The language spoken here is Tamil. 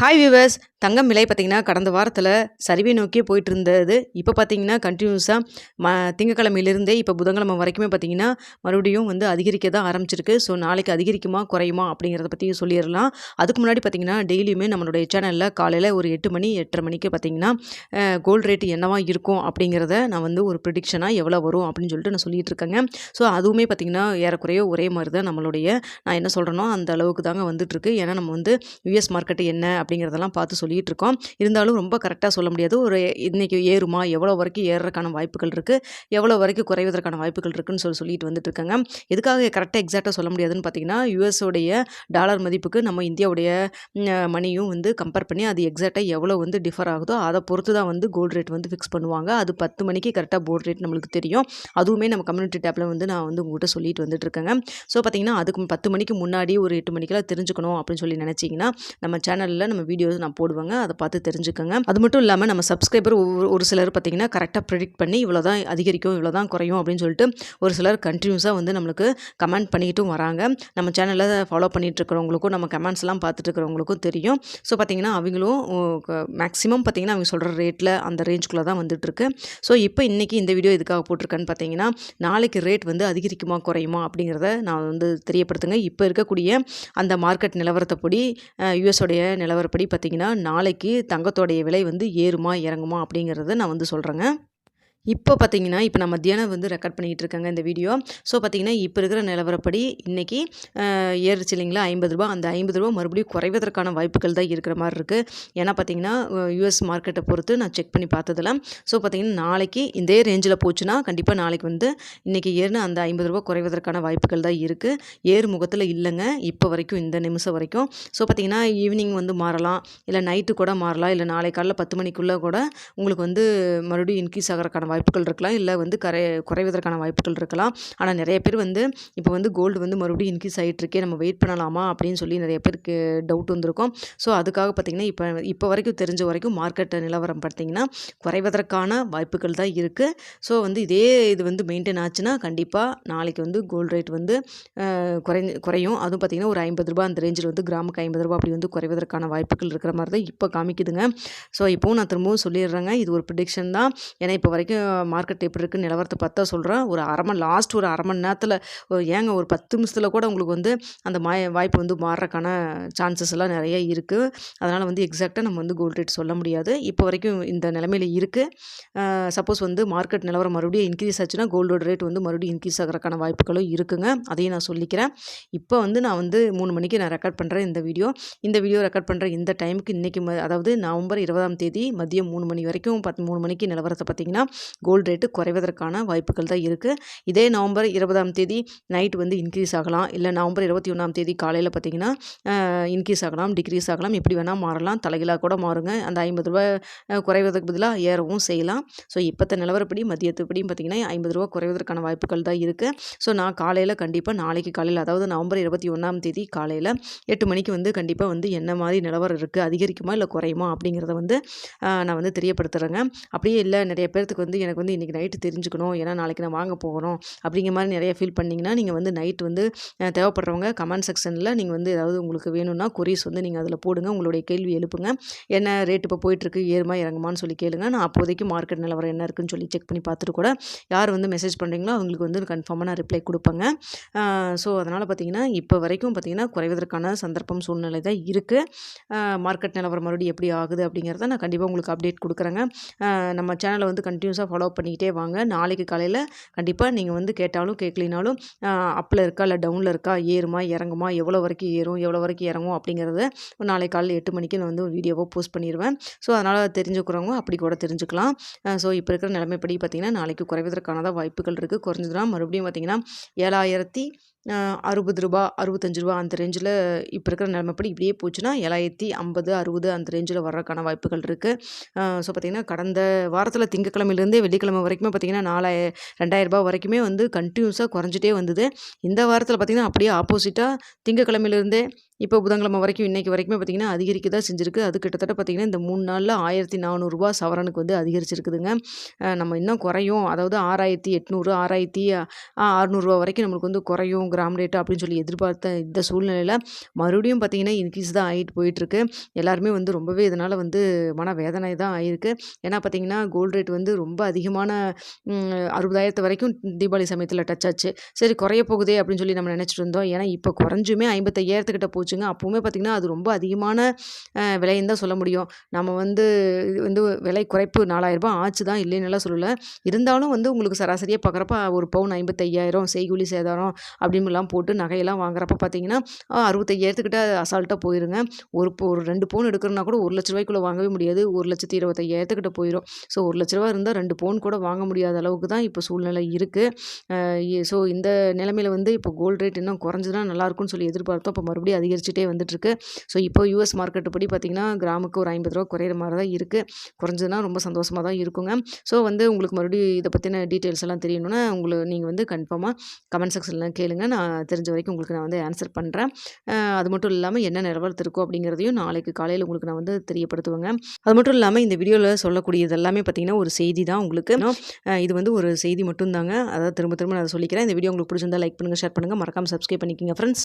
Hi viewers, தங்கம் விலை பார்த்திங்கன்னா கடந்த வாரத்தில் சரிவை நோக்கியே போயிட்டு இருந்தது இப்போ பார்த்தீங்கன்னா கண்டினியூஸாக ம திங்கக்கிழமையிலிருந்தே இப்போ புதன்கிழமை வரைக்குமே பார்த்திங்கன்னா மறுபடியும் வந்து அதிகரிக்க தான் ஆரம்பிச்சிருக்கு. ஸோ நாளைக்கு அதிகரிக்குமா குறையுமா அப்படிங்கிறத பற்றியும் சொல்லிடலாம் அதுக்கு முன்னாடி பார்த்திங்கன்னா டெய்லியுமே நம்மளுடைய சேனலில் காலையில் ஒரு எட்டு மணி எட்டரை மணிக்கு பார்த்திங்கன்னா கோல்டு ரேட் என்னவா இருக்கும் அப்படிங்கிறத நான் வந்து ஒரு ப்ரிடிக்ஷனாக எவ்வளோ வரும் அப்படின்னு சொல்லிட்டு நான் சொல்லிகிட்டு இருக்கேங்க ஸோ அதுவுமே பார்த்திங்கன்னா ஏறக்குறைய ஒரே மாதிரி தான் நம்மளுடைய நான் என்ன சொல்கிறேனோ அந்த அளவுக்கு தாங்க வந்துட்டுருக்கு. ஏன்னா நம்ம வந்து யூஎஸ் மார்க்கெட்டு என்ன அப்படிங்கிறதெல்லாம் பார்த்து சொல்லிகிட்டு இருக்கோம் இருந்தாலும் ரொம்ப கரெக்டாக சொல்ல முடியாது. ஒரு இன்றைக்கி ஏறுமா? எவ்வளோ வரைக்கும் ஏறுறதுக்கான வாய்ப்புகள் இருக்குது எவ்வளோ வரைக்கும் குறைவதற்கான வாய்ப்புகள் இருக்குதுன்னு சொல்லி சொல்லிட்டு வந்துட்டு இருக்காங்க எதுக்காக கரெக்டாக எக்ஸாக்டாக சொல்ல முடியாதுன்னு பார்த்தீங்கன்னா யூஎஸோடைய டாலர் மதிப்புக்கு நம்ம இந்தியாவுடைய மணியும் வந்து கம்பேர் பண்ணி அது எக்ஸாக்டாக எவ்வளோ வந்து டிஃபர் ஆகுதோ அதை பொறுத்து தான் வந்து கோல்டு ரேட் வந்து ஃபிக்ஸ் பண்ணுவாங்க. அது பத்து மணிக்கு கரெக்டாக போர்டு ரேட் நம்மளுக்கு தெரியும். அதுவுமே நம்ம கம்யூனிட்டி டேப்பில் வந்து நான் வந்து உங்கள்கிட்ட சொல்லிட்டு வந்துட்டு இருக்கேங்க ஸோ பார்த்தீங்கன்னா அதுக்கு பத்து மணிக்கு முன்னாடி ஒரு எட்டு மணிக்கெல்லாம் தெரிஞ்சுக்கணும் அப்படின்னு சொல்லி நினச்சிங்கன்னா நம்ம சேனலில் நம்ம வீடியோஸ் நான் போடுவேன். போடுவேங்க அதை பார்த்து தெரிஞ்சுக்கோங்க. அது மட்டும் இல்லாமல் நம்ம சப்ஸ்கிரைபர் ஒரு சிலர் பார்த்திங்கன்னா கரெக்டாக ப்ரிடிக்ட் பண்ணி இவ்வளோ தான் அதிகரிக்கும் இவ்வளோ தான் குறையும் அப்படின்னு சொல்லிட்டு ஒரு சிலர் கண்டினியூஸாக வந்து நம்மளுக்கு கமெண்ட் பண்ணிக்கிட்டும் வராங்க. நம்ம சேனலில் ஃபாலோ பண்ணிகிட்டு இருக்கிறவங்களுக்கும் நம்ம கமெண்ட்ஸ்லாம் பார்த்துட்டு இருக்கிறவங்களுக்கும் தெரியும். ஸோ பார்த்திங்கன்னா அவங்களும் மேக்ஸிமம் பார்த்திங்கன்னா அவங்க சொல்கிற ரேட்டில் அந்த ரேஞ்சுக்குள்ளே தான் வந்துட்டுருக்கு. ஸோ இப்போ இன்றைக்கி இந்த வீடியோ எதுக்காக போட்டிருக்கேன்னு பார்த்தீங்கன்னா நாளைக்கு ரேட் வந்து அதிகரிக்குமா குறையுமா அப்படிங்கிறத நான் வந்து தெரியப்படுத்துங்க. இப்போ இருக்கக்கூடிய அந்த மார்க்கெட் நிலவரத்தைப்படி யூஎஸோடைய நிலவரப்படி பார்த்திங்கன்னா நாளைக்கு தங்கத்தோடைய விலை வந்து ஏறுமா இறங்குமா அப்படிங்கிறத நான் வந்து சொல்கிறேங்க இப்போ பார்த்தீங்கன்னா இப்போ நான் மத்தியானம் வந்து ரெக்கார்ட் பண்ணிகிட்டு இருக்காங்க இந்த வீடியோ. ஸோ பார்த்தீங்கன்னா இப்போ இருக்கிற நிலவரப்படி இன்றைக்கி ஏறுச்சு இல்லைங்களா? ஐம்பது ரூபா. அந்த ஐம்பது ரூபா மறுபடியும் குறைவதற்கான வாய்ப்புகள் தான் இருக்கிற மாதிரி இருக்குது ஏன்னா பார்த்தீங்கன்னா யூஎஸ் மார்க்கெட்டை பொறுத்து நான் செக் பண்ணி பார்த்ததில் ஸோ பார்த்தீங்கன்னா நாளைக்கு இதே ரேஞ்சில் போச்சுன்னா கண்டிப்பாக நாளைக்கு வந்து இன்றைக்கி ஏறுன அந்த ஐம்பது ரூபா குறைவதற்கான வாய்ப்புகள் தான் இருக்குது ஏறு முகத்தில் இல்லைங்க. இப்போ வரைக்கும் இந்த நிமிஷம் வரைக்கும். ஸோ பார்த்தீங்கன்னா ஈவினிங் வந்து மாறலாம். இல்லை நைட்டு கூட மாறலாம். இல்லை நாளை காலையில் பத்து மணிக்குள்ளே கூட உங்களுக்கு வந்து மறுபடியும் இன்க்ரீஸ் ஆகிறக்கான வாய்ப்புகள் இருக்கலாம். இல்லை வந்து கரை குறைவதற்கான வாய்ப்புகள் இருக்கலாம். ஆனால் நிறைய பேர் வந்து இப்போ வந்து கோல்டு வந்து மறுபடியும் இன்க்ரீஸ் ஆகிட்டுருக்கே நம்ம வெயிட் பண்ணலாமா? அப்படின்னு சொல்லி நிறைய பேருக்கு டவுட் வந்திருக்கும். ஸோ அதுக்காக பார்த்திங்கன்னா இப்போ இப்போ வரைக்கும் தெரிஞ்ச வரைக்கும் மார்க்கெட் நிலவரம் பார்த்திங்கன்னா குறைவதற்கான வாய்ப்புகள் தான் இருக்குது ஸோ வந்து இதே இது வந்து மெயின்டைன் ஆச்சுன்னா கண்டிப்பாக நாளைக்கு வந்து கோல்டு ரேட் வந்து குறை குறையும். அதுவும் பார்த்திங்கன்னா ஒரு ஐம்பது ரூபா அந்த ரேஞ்சில் வந்து கிராமுக்கு ஐம்பது ரூபா அப்படி வந்து குறைவதற்கான வாய்ப்புகள் இருக்கிற மாதிரி தான் இப்போ காமிக்குதுங்க. ஸோ இப்போவும் நான் திரும்பவும் சொல்லிடுறேங்க. இது ஒரு ப்ரிடிக்ஷன் தான். ஏன்னா இப்போ வரைக்கும் மார்க்கெட் எப்படி இருக்குன்னு நிலவரத்தை பார்த்தா சொல்கிறேன் ஒரு அரை மணி லாஸ்ட் ஒரு அரை மணி நேரத்தில் ஏங்க ஒரு பத்து நிமிஷத்தில் கூட உங்களுக்கு வந்து அந்த மாய வாய்ப்பு வந்து மாறுறக்கான சான்சஸ் எல்லாம் நிறைய இருக்குது அதனால் வந்து எக்ஸாக்டாக நம்ம வந்து கோல்ட் ரேட் சொல்ல முடியாது. இப்போ வரைக்கும் இந்த நிலமையில் இருக்குது சப்போஸ் வந்து மார்க்கெட் நிலவரம் மறுபடியும் இன்க்ரீஸ் ஆச்சுன்னா கோல்டோட ரேட் வந்து மறுபடியும் இன்க்ரீஸ் ஆகிறக்கான வாய்ப்புகளும் இருக்குங்க. அதையும் நான் சொல்லிக்கிறேன். இப்போ வந்து நான் வந்து மூணு மணிக்கு நான் ரெக்கார்ட் பண்ணுறேன் இந்த வீடியோ இந்த வீடியோ ரெக்கார்ட் பண்ணுற இந்த டைமுக்கு இன்றைக்கி அதாவது நவம்பர் இருபதாம் தேதி மதியம் மூணு மணி வரைக்கும் பத் மூணு மணிக்கு நிலவரத்தை பார்த்திங்கன்னா கோல்டு ரேட்டு குறைவதற்கான வாய்ப்புகள் தான் இருக்குது இதே நவம்பர் இருபதாம் தேதி நைட் வந்து இன்க்ரீஸ் ஆகலாம். இல்லை நவம்பர் இருபத்தி ஒன்றாம் தேதி காலையில் பார்த்திங்கன்னா இன்க்ரீஸ் ஆகலாம் டிக்ரீஸ் ஆகலாம். எப்படி வேணால் மாறலாம். தலைகளாக கூட மாறுங்க. அந்த ஐம்பது ரூபா குறைவதற்கு பதிலாக ஏறவும் செய்யலாம். ஸோ இப்போத்த நிலவரப்படி மதியத்துப்படியும் பார்த்திங்கன்னா ஐம்பது ரூபா குறைவதற்கான வாய்ப்புகள் தான் இருக்குது ஸோ நான் காலையில் கண்டிப்பாக நாளைக்கு காலையில் அதாவது நவம்பர் இருபத்தி ஒன்றாம் தேதி காலையில் எட்டு மணிக்கு வந்து கண்டிப்பாக வந்து என்ன மாதிரி நிலவரம் இருக்குது அதிகரிக்குமா இல்லை குறையுமா அப்படிங்கிறத வந்து நான் வந்து தெரியப்படுத்துகிறேங்க அப்படியே இல்லை நிறைய பேர்த்துக்கு வந்து எனக்கு வந்து இன்றைக்கி நைட்டு தெரிஞ்சுக்கணும். ஏன்னா நாளைக்கு நான் வாங்க போகணும். அப்படிங்கிற மாதிரி நிறைய ஃபீல் பண்ணிங்கன்னா நீங்கள் வந்து நைட் வந்து தேவைப்படுறவங்க கமெண்ட் செக்ஷனில் நீங்கள் வந்து ஏதாவது உங்களுக்கு வேணும்னா கொரிஸ் வந்து நீங்கள் அதில் போடுங்க. உங்களுடைய கேள்வி எழுப்புங்க. என்ன ரேட் இப்போ போயிட்டுருக்கு? ஏறுமா இறங்குமான்னு சொல்லி கேளுங்க. நான் அப்போதைக்கு மார்க்கெட் நிலவரம் என்ன இருக்குன்னு சொல்லி செக் பண்ணி பார்த்துட்டு கூட யார் வந்து மெசேஜ் பண்ணுறீங்களோ அவங்களுக்கு வந்து கன்ஃபார்மாக நான் ரிப்ளை கொடுப்பேங்க. ஸோ அதனால் பார்த்தீங்கன்னா இப்போ வரைக்கும் பார்த்திங்கன்னா குறைவதற்கான சந்தர்ப்பம் சூழ்நிலை தான் இருக்குது மார்க்கெட் நிலவரம் மறுபடியும் எப்படி ஆகுது அப்படிங்கிறத நான் கண்டிப்பாக உங்களுக்கு அப்டேட் கொடுக்குறேங்க. நம்ம சேனலை வந்து கண்டினியூஸாக ஃபாலோ பண்ணிக்கிட்டே வாங்க. நாளைக்கு காலையில் கண்டிப்பாக நீங்கள் வந்து கேட்டாலும் கேட்கலினாலும் அப்பில் இருக்கா இல்லை டவுனில் இருக்கா ஏறுமா இறங்குமா எவ்வளோ வரைக்கும் ஏறும் எவ்வளோ வரைக்கும் இறங்கும் அப்படிங்கிறத நாளைக்கு காலையில் எட்டு மணிக்கு நான் வந்து வீடியோவாக போஸ்ட் பண்ணிடுவேன் ஸோ அதனால் தெரிஞ்சுக்கிறவங்க அப்படி கூட தெரிஞ்சுக்கலாம். ஸோ இப்போ இருக்கிற நிலைமைப்படி பார்த்திங்கன்னா நாளைக்கு குறைவதற்கானதான் வாய்ப்புகள் இருக்குது குறைஞ்சதுனா மறுபடியும் பார்த்திங்கன்னா ஏழாயிரத்தி அறுபது ரூபா அறுபத்தஞ்சு ரூபா அந்த ரேஞ்சில் இப்போ இருக்கிற நிலமைப்படி இப்படியே போச்சுன்னா ஏழாயிரத்தி ஐம்பது அறுபது அந்த ரேஞ்சில் வர்றதுக்கான வாய்ப்புகள் இருக்குது ஸோ பார்த்திங்கன்னா கடந்த வாரத்தில் திங்கக்கிழமையிலேருந்தே வெள்ளிக்கிழமை வரைக்குமே பார்த்திங்கன்னா நாலாய ரெண்டாயிரரூபா வரைக்குமே வந்து கண்டினியூஸாக குறைஞ்சிட்டே வந்தது. இந்த வாரத்தில் பார்த்திங்கன்னா அப்படியே ஆப்போசிட்டாக திங்கக்கிழமையிலேருந்தே இப்போ புதன்கிழமை வரைக்கும் இன்றைக்கி வரைக்குமே பார்த்திங்கன்னா அதிகரிக்க தான் செஞ்சுருக்கு. அது கிட்டத்தட்ட பார்த்திங்கன்னா இந்த மூணு நாளில் ஆயிரத்தி நானூறுரூவா சவரனுக்கு வந்து அதிகரிச்சிருக்குதுங்க. நம்ம இன்னும் குறையும். அதாவது ஆறாயிரத்தி எட்நூறு ஆறாயிரத்தி அறநூறுவா வரைக்கும் நம்மளுக்கு வந்து குறையும் கிராம் ரேட்டு அப்படின்னு சொல்லி எதிர்பார்த்த இந்த சூழ்நிலையில் மறுபடியும் பார்த்திங்கன்னா இன்க்ரீஸ் தான் ஆகிட்டு போயிட்டுருக்கு. எல்லாருமே வந்து ரொம்பவே இதனால் வந்து மன வேதனை தான் ஆயிருக்கு. ஏன்னா பார்த்திங்கன்னா கோல்டு ரேட் வந்து ரொம்ப அதிகமான அறுபதாயிரத்து வரைக்கும் தீபாவளி சமயத்தில் டச் ஆச்சு. சரி குறைய போகுதே அப்படின்னு சொல்லி நம்ம நினச்சிட்டு இருந்தோம். ஏன்னா இப்போ குறைஞ்சுமே ஐம்பத்தையாயிரத்துக்கிட்ட போச்சுங்க. அப்போவுமே பார்த்திங்கன்னா அது ரொம்ப அதிகமான விலைன்னு தான் சொல்ல முடியும். நம்ம வந்து இது வந்து விலை குறைப்பு நாலாயிரரூபா ஆச்சு தான் இல்லைன்னுலாம் சொல்லலை. இருந்தாலும் வந்து உங்களுக்கு சராசரியாக பார்க்குறப்ப ஒரு பவுன் ஐம்பத்தையாயிரம் செய்கூலி சேதாரம் அப்படின்னுலாம் போட்டு நகையெல்லாம் வாங்குறப்ப பார்த்தீங்கன்னா அறுபத்தையாயிரத்துக்கிட்ட அசால்ட்டாக போயிருங்க. ஒரு இப்போ ஒரு ரெண்டு பவுன் எடுக்கிறனா கூட ஒரு லட்ச ரூபாய்க்குள்ளே வாங்கவே முடியாது. ஒரு லட்சத்தி இருபத்தையாயிரத்துக்கிட்ட போயிடும் ஸோ ஒரு லட்ச ரூபா இருந்தால் ரெண்டு பவுன் கூட வாங்க முடியாத அளவுக்கு தான் இப்போ சூழ்நிலை இருக்குது ஸோ இந்த நிலமையில வந்து இப்போ கோல்டு ரேட் இன்னும் குறைஞ்சதுன்னா நல்லாயிருக்கும்னு சொல்லி எதிர்பார்த்தோம். இப்போ மறுபடியும் அதிகரிச்சுட்டே வந்துட்டுருக்கு. ஸோ இப்போ யூஎஸ் மார்க்கெட்டு படி பார்த்திங்கன்னா கிராமுக்கு ஒரு ஐம்பது ரூபா குறையிற மாதிரி தான் இருக்குது குறைஞ்சதுன்னா ரொம்ப சந்தோஷமாக தான் இருக்குங்க. ஸோ வந்து உங்களுக்கு மறுபடியும் இதை பற்றின டீட்டெயில்ஸ் எல்லாம் தெரியணும்னா உங்களுக்கு நீங்கள் வந்து கன்ஃபார்மாக கமெண்ட் செக்ஷனில் கேளுங்க. நான் தெரிஞ்ச வரைக்கும் உங்களுக்கு நான் வந்து ஆன்சர் பண்ணுறேன் அது மட்டும் இல்லாமல் என்ன நிலவரத்து இருக்கோ அப்படிங்கிறதையும் நாளைக்கு காலையில் உங்களுக்கு நான் வந்து தெரியப்படுத்துவேங்க. அது மட்டும் இல்லாமல் இந்த வீடியோவில் சொல்லக்கூடியது எல்லாமே பார்த்திங்கன்னா ஒரு செய்தி தான் உங்களுக்கு. இது வந்து ஒரு செய்தி மட்டும்தாங்க. அதாவது திரும்ப திரும்ப நான் சொல்லிக்கிறேன். இந்த வீடியோ உங்களுக்கு பிடிச்சிருந்தா லைக் பண்ணுங்கள் ஷேர் பண்ணுங்கள் மறக்காமல் சப்ஸ்கிரைப் பண்ணிக்கோங்க ஃப்ரெண்ட்ஸ்